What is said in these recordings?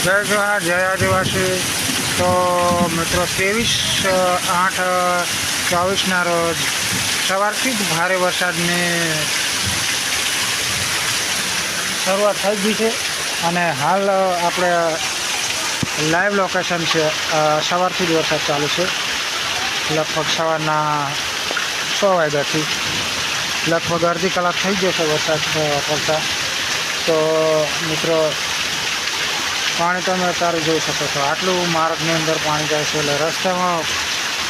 જય જોહાર જય આદિવાસી, તો મિત્રો ત્રેવીસ, આઠ, ચોવીસના રોજ સવારથી જ ભારે વરસાદની શરૂઆત થઈ ગઈ છે અને હાલ આપણે લાઈવ લોકેશન છે સવારથી જ વરસાદ ચાલુ છે. લગભગ સવારના છ વાગ્યાથી, લગભગ અડધી કલાક થઈ છે વરસાદ પડતા. તો મિત્રો પાણી તમે અત્યારે જોઈ શકો છો. આટલું માર્ગની અંદર પાણી જાય છે એટલે રસ્તામાં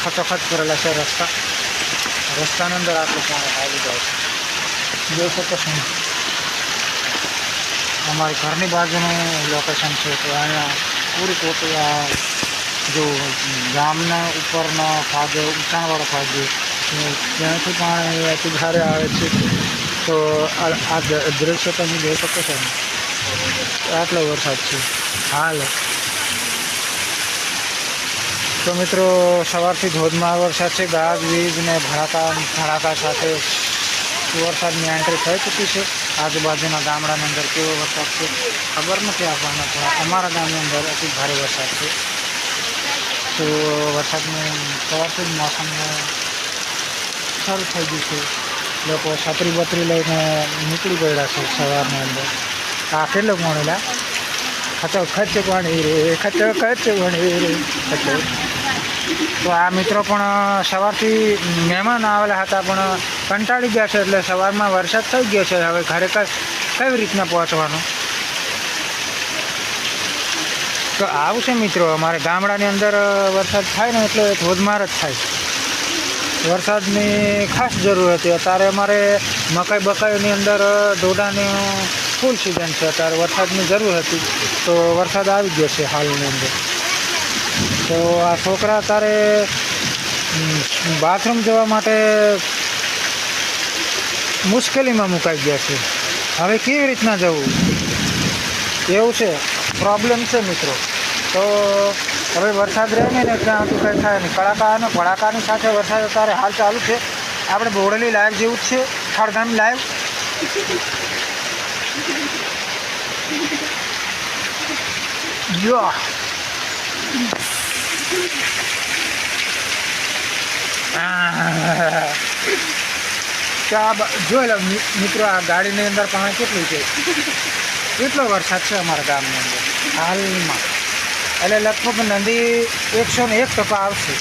ખચોખચ કરેલા છે રસ્તા. રસ્તાની અંદર આટલું પાણી આવી જાય છે. જોઈ શકો છો. અમારી ઘરની બાજુનું લોકેશન છે તો અહીંયા પૂરી કોટી આ જો ગામના ઉપરનો ભાગ ઊંચાણવાળો ભાગ ત્યાંથી પાણી અહીંયાથી ભારે આવે છે. તો આ દ્રશ્ય તમે જોઈ શકો છો. આટલો વરસાદ છે. હાલ. તો મિત્રો, સવારથી ધોધમાર વરસાદ છે. ગાજવીજ ને ભડાકા ભડાકા સાથે વરસાદની એન્ટ્રી થઈ ચૂકી છે. આજુબાજુના ગામડાની અંદર કેવો વરસાદ છે ખબર નથી આપણને, પણ અમારા ગામની અંદર અતિ ભારે વરસાદ છે. તો વરસાદનું સવારથી જ મોસમ સારું થઈ ગયું છે. લોકો છત્રી બત્રી લઈને નીકળી પડ્યા છે સવારની અંદર. આ કેટલો પાણી ખચો ખચ પાણી રે, ખચો ખચ પાણી રે. ખચો. તો આ મિત્રો પણ સવારથી મહેમાન આવેલા હતા, પણ કંટાળી ગયા છે એટલે સવારમાં વરસાદ થઈ ગયો છે. હવે ખરેખર કઈ રીતના પહોંચવાનું? તો આવું છે મિત્રો, અમારે ગામડાની અંદર વરસાદ થાય ને એટલે ધોધમાર જ થાય. વરસાદની ખાસ જરૂર હતી. અત્યારે અમારે મકાઈ બકાઈની અંદર ડોડાની ફૂલ સિઝન છે. અત્યારે વરસાદની જરૂર હતી. તો વરસાદ આવી ગયો છે હાલની અંદર. તો આ છોકરા અત્યારે બાથરૂમ જવા માટે મુશ્કેલીમાં મુકાઈ ગયા છે. હવે કેવી રીતના જવું? એવું છે. પ્રોબ્લેમ છે મિત્રો. તો હવે વરસાદ રહે ને ત્યાં સુધી કંઈ થાય નહીં. કડાકા અને ભડાકાની સાથે વરસાદ અત્યારે હાલ ચાલુ છે. આપણે બોડેલી લાઈવ જેવું જ છે. ખડગામ લાઈવ બ- જોઈ લો મિત્રો, આ ગાડીની અંદર પાણી કેટલું છે? કેટલો વરસાદ છે અમારા ગામની અંદર? હાલમાં. એટલે લગભગ નદી એકસો ને એક ટકા આવશે.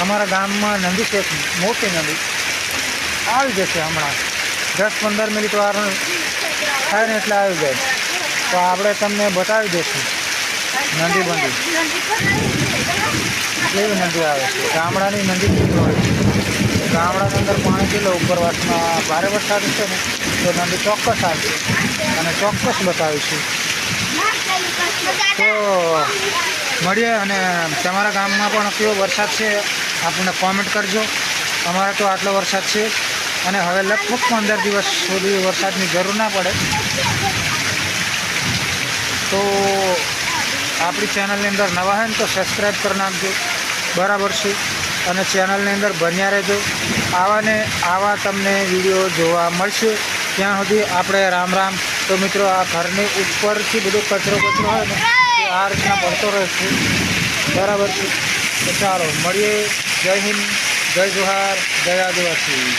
અમારા ગામમાં નદી છે મોટી નદી. આવી જશે હમણાં. દસ પંદર મિનિટ વાર થાય ને એટલે આવી જાય. તો આપણે તમને બતાવી દઈશું. નદી બંદી કેવી નદી આવે છે? ગામડાની નદી કેટલી હોય ગામડાની અંદર પાણી કેટલો ઉપરવાસમાં ભારે વરસાદ છે ને, તો નદી ચોક્કસ આવશે. અને ચોક્કસ બતાવીશું. તો મળીએ અને તમારા ગામમાં પણ કેવો વરસાદ છે? આપણને કોમેન્ટ કરજો. અમારે તો આટલો વરસાદ છે. અને હવે લગભગ પંદર દિવસ સુધી વરસાદની જરૂર ના પડે. તો આપણી ચેનલની અંદર નવા હોય ને તો સબસ્ક્રાઈબ કરી નાખજો. બરાબર છે. અને ચેનલની અંદર બન્યા રહેજો. આવા ને આવા તમને વીડિયો જોવા મળશે. ત્યાં સુધી આપણે રામ રામ. તો મિત્રો, આ ઘરની ઉપરથી બધો કચરો કચરો હોય ને, એ આ રીતના પડતો રહેશે બરાબર છે. તો ચાલો, મળીએ. જય હિન્દ, જય જોહાર, જય આદિવાસી.